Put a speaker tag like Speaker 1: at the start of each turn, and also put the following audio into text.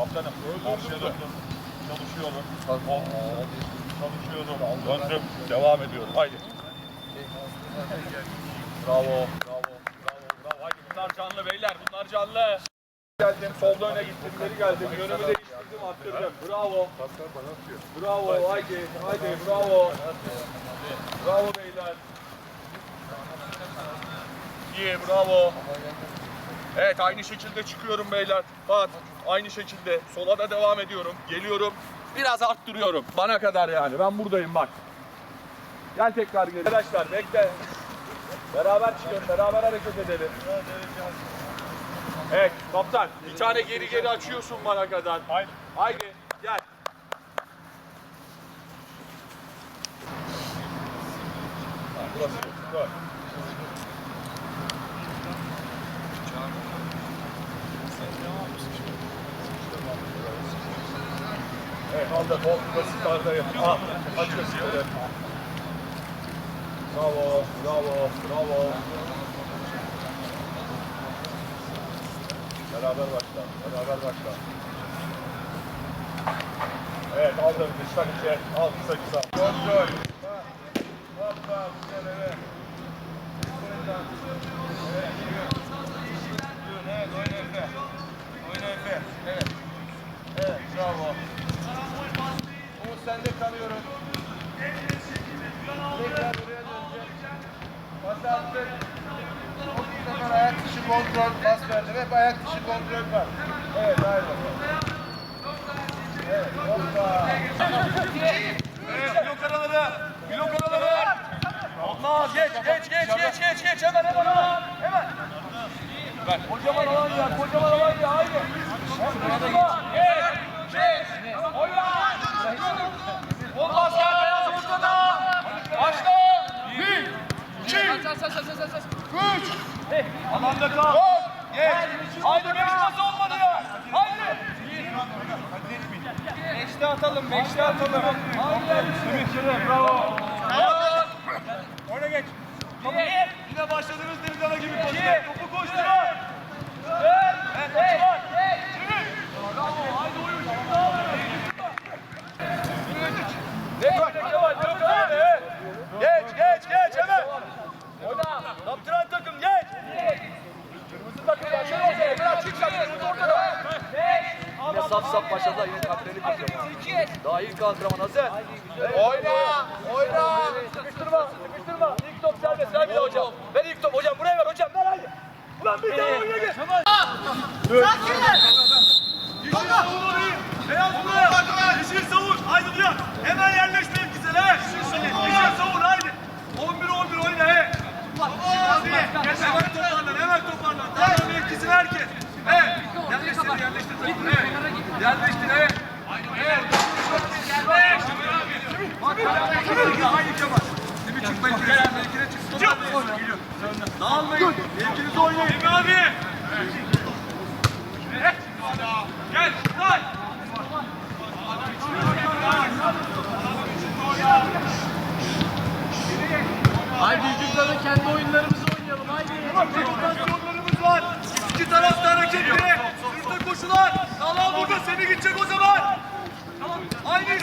Speaker 1: Kaptanım. Karşıya döndüm. Çalışıyorum. Çalışıyorum. Döndüm. Devam ediyorum. Haydi. Bravo. Bravo. Bravo. Bravo. Haydi bunlar canlı beyler. Bunlar canlı. Geldim. Solda öne gittim. Geri geldim. Yönümü değiştirdim. Attırdım. Bravo. Bravo. Haydi. Haydi. Bravo. Bravo beyler. İyi. Bravo. Evet aynı şekilde çıkıyorum beyler. Bak aynı şekilde sola da devam ediyorum. Geliyorum. Biraz arttırıyorum. Bana kadar yani. Ben buradayım bak. Gel tekrar geri. Arkadaşlar bekle. Beraber çıkın. Beraber hareket edelim. Evet kaptan. Bir tane geri geri açıyorsun bana kadar. Haydi. Haydi. Gel. Burası. Dur. Evet, al da bol basitlarda yap. Al, aç göster. Bravo, bravo, bravo. Beraber başla, beraber başla. Evet, aldım dıştan içe. Al kısa kısa. Kontrol. Hoppa, güzel. Evet, evet, oyna Efe. Oyna Efe. Evet. Evet, bravo. Umut sende kalıyorum. Tekrar buraya döneceğim. Pas attık. Bu sefer ayak dışı kontrol pas verdim. Hep ayak dışı kontrol var. Evet, haydi bakalım. Evet, hoppa. Evet, blok araları. Blok araları. Olmaz. Geç, geç, geç, geç, geç, geç. Hemen, hemen, hemen. Hemen. Kocaman alan ya, kocaman alan ya. Haydi. Hoppa. Geç, geç. Oyna. Olmaz gel beyaz ortada. Başla. Bir, iki, üç. Alanda kal. Geç. Haydi beş pas olmadı ya. Haydi. Beşte atalım, beşte atalım. Haydi. Ümit şuraya, bravo. Bravo. Oyna geç. Yine başladığınız Dırdana gibi koşuyor. Topu koşturun. Evet, evet, evet. Bravo, haydi oyun. Geç, geç, geç hemen. Oyna. Kaptıran takım geç. Kırmızı takım başarı ortaya. Biraz çık sen kırmızı ortada.
Speaker 2: Yine saf saf başladılar yine kaptanlık yapıyor. Daha ilk antrenman hazır.
Speaker 1: Oyna, oyna. Sıkıştırma, sıkıştırma. İlk top serbest. Ver bir de hocam. Ver ilk top hocam. Buraya ver hocam. Ver haydi. Ulan bir tane oyuna gir. Savun orayı. Beyaz buraya. Yeşil savun. Haydi buraya. Hemen yerleştir güzel. Evet. Yeşil savun haydi. 11 11 oyna he. Hadi. Hemen toparlan. Hemen toparlan. Tamam mevkisi herkes. Evet. Yerleştir yerleştir. Evet. Yerleştir evet. Evet. Yerleştir. Haydi Kemal. Bir çık belki. Belki de çık. Çık. Dağılmayın. Belkinizi oynayın. Emi abi. Gel. Gel.
Speaker 3: Haydi yüzüklerle kendi oyunlarımızı oynayalım haydi.
Speaker 1: Rotasyonlarımız var. İki tarafta hareketli. Koşular. Sağlam burada seni gidecek o zaman. Aynı hissetleri